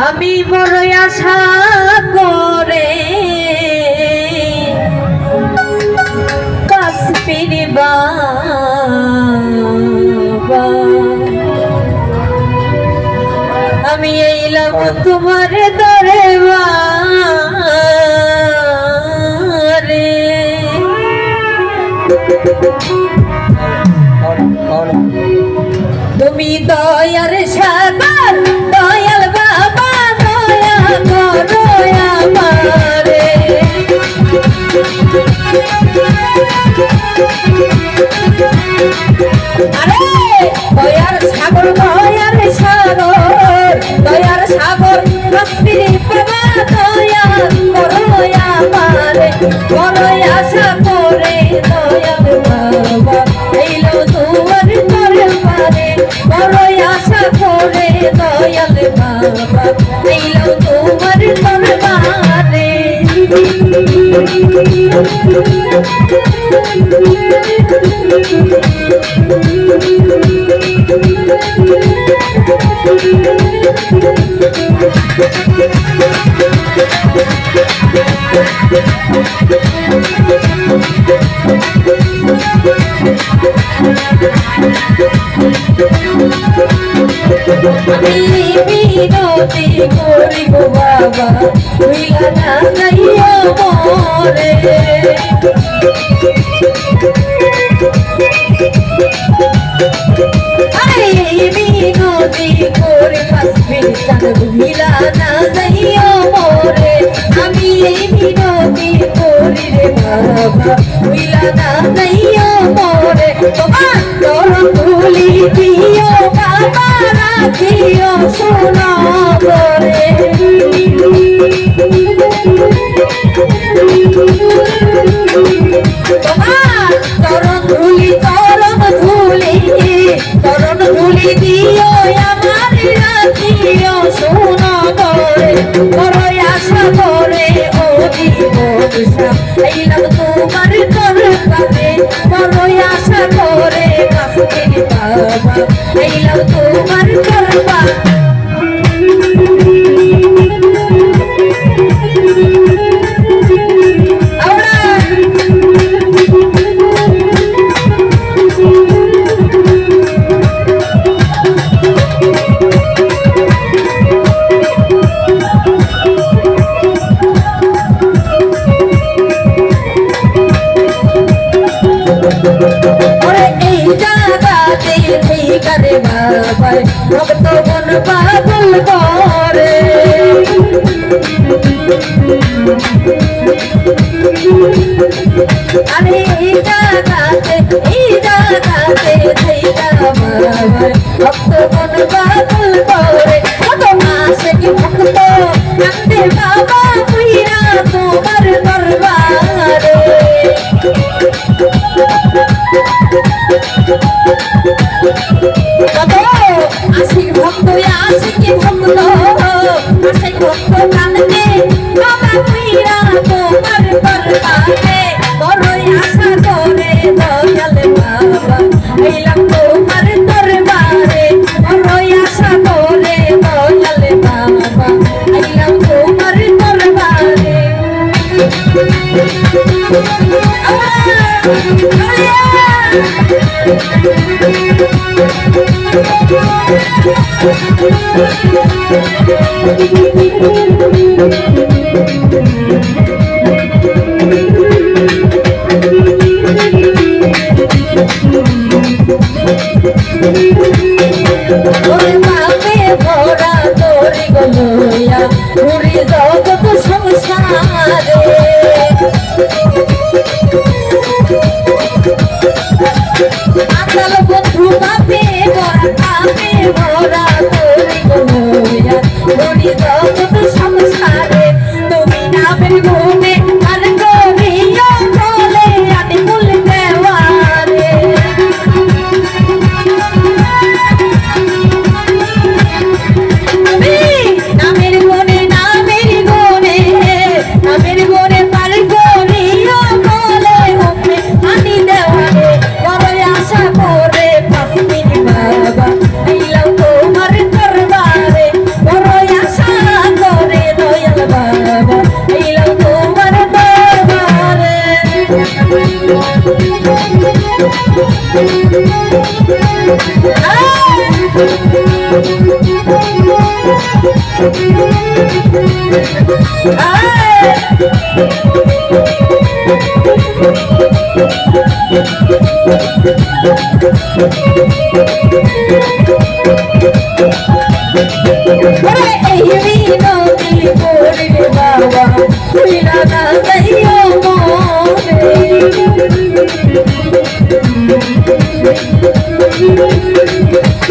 আমি বড় আশা করে কাশ্মীর আমি এইলাম তোমার দরে রে তুমি দয়ার সাগর দয়াল বাবা এইলো তোমার দরবারে আমি বিনতি করিব বাবা হইলা না যাইও মরে বিনতি করি পাসবে চান ভুইলা না যাইও মরে আমি এই বিনতি করি রে বাবা হইলা না যাইও চরণ ধুলি দিও বাবা রাখিও শোনা করে চরণ ধুলি চরণ ধুলি চরণ ধুলি দিও আমার রাখিও শোনা করে বড় আশা করে ও দিবসা এইলাম ভক্ত মন পাগল করে। আরে এই জায়গাতে এই জায়গাতে ঠিকা বাবাই ভক্ত মন পাগল করে, কত মাসে কি ভক্ত কান্দে বাবা তুইরা তোমার দরবারে। কত আশিক ওরে ভরা এই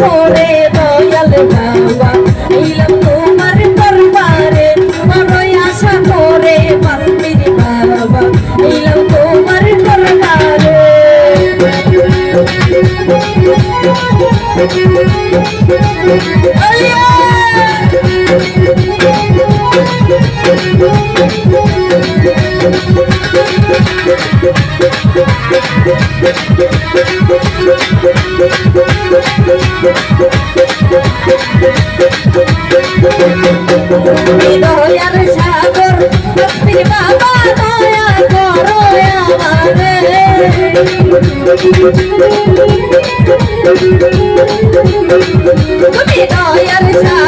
করে দয়াল বাবা এইলাম তোমার দরবারে বড় আশা করে পাপির বাবা এইলাম তোমার দরবারে। আল্লাহ! দয়ার সাগর লক্ষ্মী বাবা দয়া করো আমারে তুমি দয়ার সাগর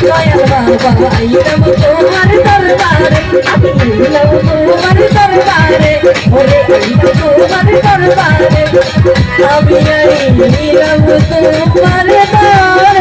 দয়াল বাবা আইলাম তোমার দরবারে আইলাম তোমার দরবারে ওরে আইলাম তোমার দরবারে আমি আইলাম তোমার দরবারে